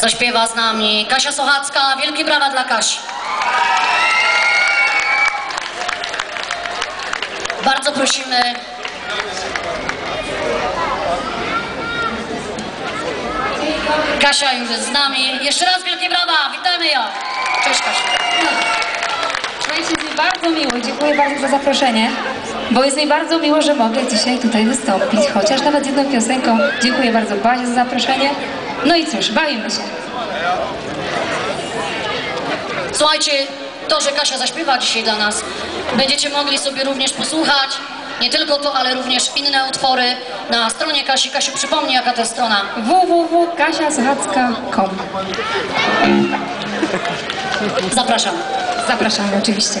zaśpiewa z nami Kasia Sochacka. Wielkie brawa dla Kasi. Bardzo prosimy Kasia już jest z nami. Jeszcze raz wielkie brawa, witamy ją. Cześć Kasia. Słuchajcie, jest mi bardzo miło, dziękuję bardzo za zaproszenie, bo jest mi bardzo miło, że mogę dzisiaj tutaj wystąpić, chociaż nawet jedną piosenką. Dziękuję bardzo Basie za zaproszenie. No i cóż, bawimy się. Słuchajcie, to, że Kasia zaśpiewa dzisiaj dla nas, będziecie mogli sobie również posłuchać. Nie tylko to, ale również inne utwory na stronie Kasi. Kasiu, przypomnij, jaka to jest strona. www.kasiasachacka.com Zapraszam. Zapraszamy oczywiście.